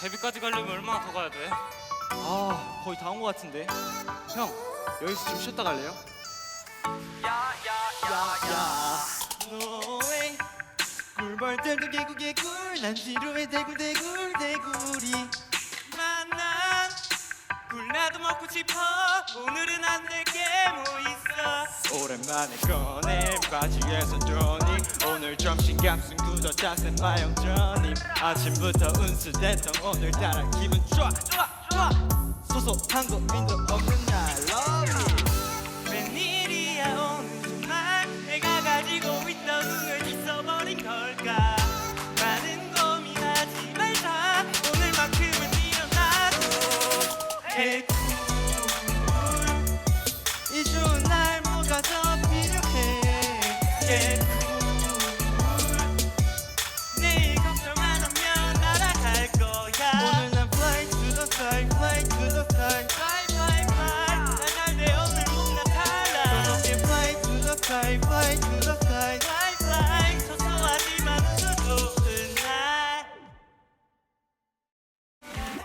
데뷔까지 가려면 얼마나 더 가야 돼? 아 거의 다 온 것 같은데. 형 여기서 좀 쉬었다 갈래요? 야야야야 노웨이 꿀벌들도 개구개 꿀난 지루해 대굴 대굴 대굴이 만난. 굴라도 먹고 싶어. 오늘은 안 될게 뭐 있어 오랜만에 꺼내 바지에서 조니. 오늘 점심 값은 구도 자세 마영 전임. 아침부터 운수대통 오늘따라 기분 좋아 좋아 좋아. 소소한 고민도 없는 again.